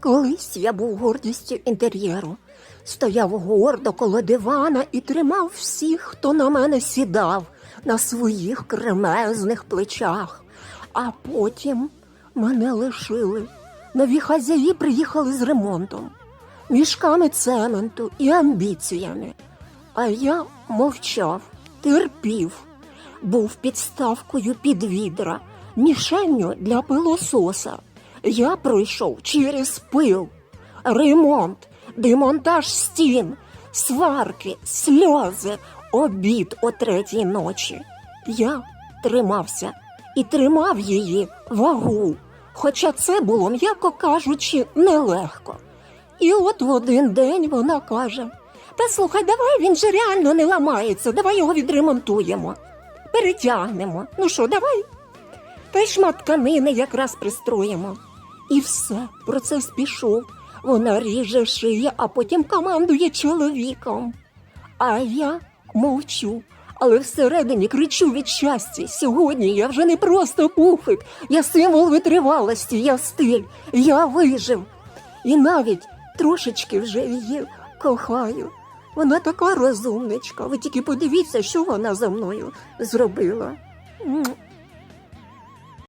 Колись я був гордістю інтер'єру. Стояв гордо коло дивана і тримав всіх, хто на мене сідав на своїх кремезних плечах. А потім мене лишили. Нові хазяї приїхали з ремонтом, мішками цементу і амбіціями. А я мовчав, терпів, був підставкою під відра, мішенню для пилососа. Я пройшов через пил, ремонт, демонтаж стін, сварки, сльози, обід о третій ночі. Я тримався і тримав її вагу, хоча це було, м'яко кажучи, нелегко. І от в один день вона каже: Та слухай, давай він же реально не ламається, давай його відремонтуємо, перетягнемо. Ну що, давай? Та й шмат тканини якраз пристроїмо. І все, процес пішов. Вона ріже шиє, а потім командує чоловіком. А я мовчу, але всередині кричу від щастя. Сьогодні я вже не просто пуфик, я символ витривалості, я стиль, я вижив. І навіть трошечки вже її кохаю. Вона така розумничка. Ви тільки подивіться, що вона за мною зробила.